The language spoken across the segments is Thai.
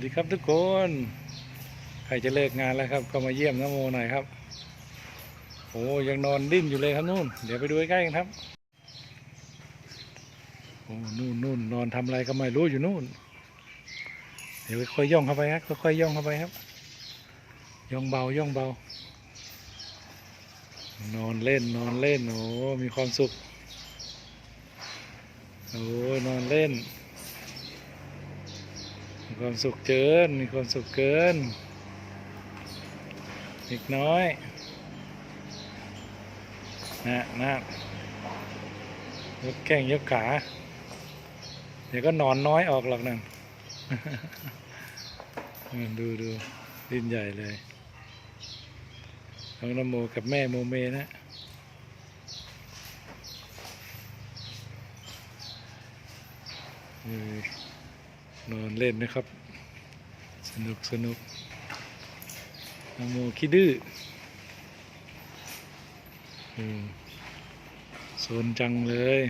วัสดีครับทุกคน ใครจะเลิกงานแล้วครับ ก็มาเยี่ยมน้ำโมหน่อยครับ โอ้ยังนอนดิ้นอยู่เลยครับนู่น เดี๋ยวไปดูใกล้กันครับ โอ้นู่นนู่นนอนทำอะไรก็ไม่รู้อยู่นู่น เดี๋ยวค่อยย่องเข้าไปครับค่อยย่องเข้าไปครับ ย่องเบาย่องเบา นอนเล่นนอนเล่นโอ้มีความสุข โอ้ยนอนเล่น ความสุขเกิน มีความสุขเกิน อีกน้อยนะนะยกแข้งยกขา เดี๋ยวก็นอนน้อยออกหรอกนั่นนั่นดูดูดินใหญ่เลยน้องนโมกับแม่โมเมนะเออ นอนเล่นนะครับ สนุกสนุกนโมคิดดื้อโซนจังเลย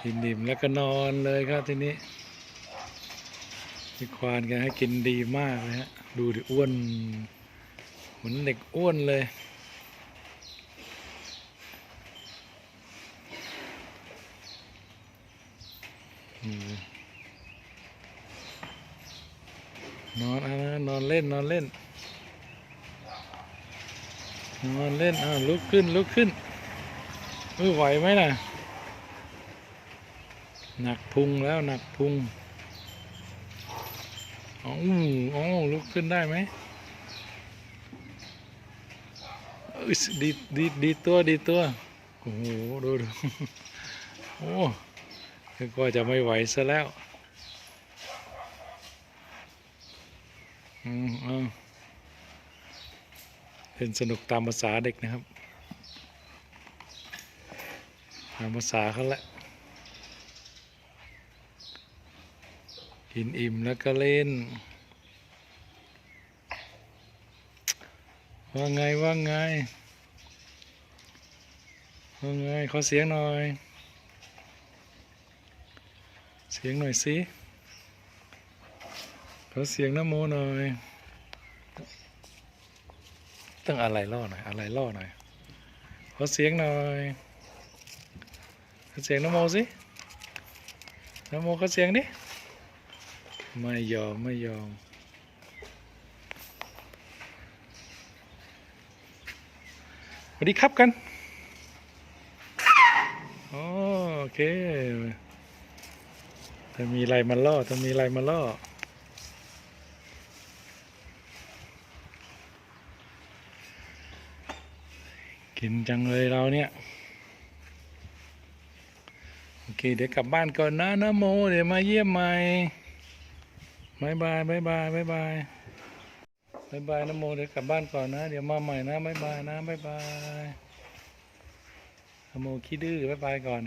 กินดิ่มแล้วก็นอนเลยครับทีนี้พี่ควานแกให้กินดีมากเลยฮะ ดูดิอ้วนเหมือนเด็กอ้วนเลย มนอนอะนอนเล่นนอนเล่น นอนเล่นอ่าลุกขึ้นลุกขึ้นเออไหวไหมล่ะ หนักพุงแล้วหนักพุงอ๋ออ๋อลุกขึ้นได้ไหมดีดีดีตัวดีตัว โอ้โห ดูดูโอ้ นึกว่าจะไม่ไหวซะแล้วอืมเอาเป็นสนุกตามภาษาเด็กนะครับ ตามภาษาเขาแหละ กินอิ่มแล้วก็เล่น ว่าไงว่าไงว่าไงขอเสียงหน่อย เสียงหน่อยสิขอเสียงน้ำโมหน่อยต้องอะไรล่อหน่อยอะไรล่อหน่อยขอเสียงหน่อยขอเสียงน้ำโมสิน้ำโมขอเสียงดิไม่ยอมไม่ยอมสวัสดีครับกันอ๋อโอเค ถ้ามีอะไรมาล่อถ้ามีอะไรมาล่อกินจังเลยเราเนี่ยโอเค เดี๋ยวกลับบ้านก่อนนะนะโม เดี๋ยวมาเยี่ยมใหม่บายบายบายบายบายบายบายบายนะโมเดี๋ยวกลับบ้านก่อนนะ เดี๋ยวมาใหม่นะบายบายนะบายบายนะโมขี้ดื้อบายบายก่อน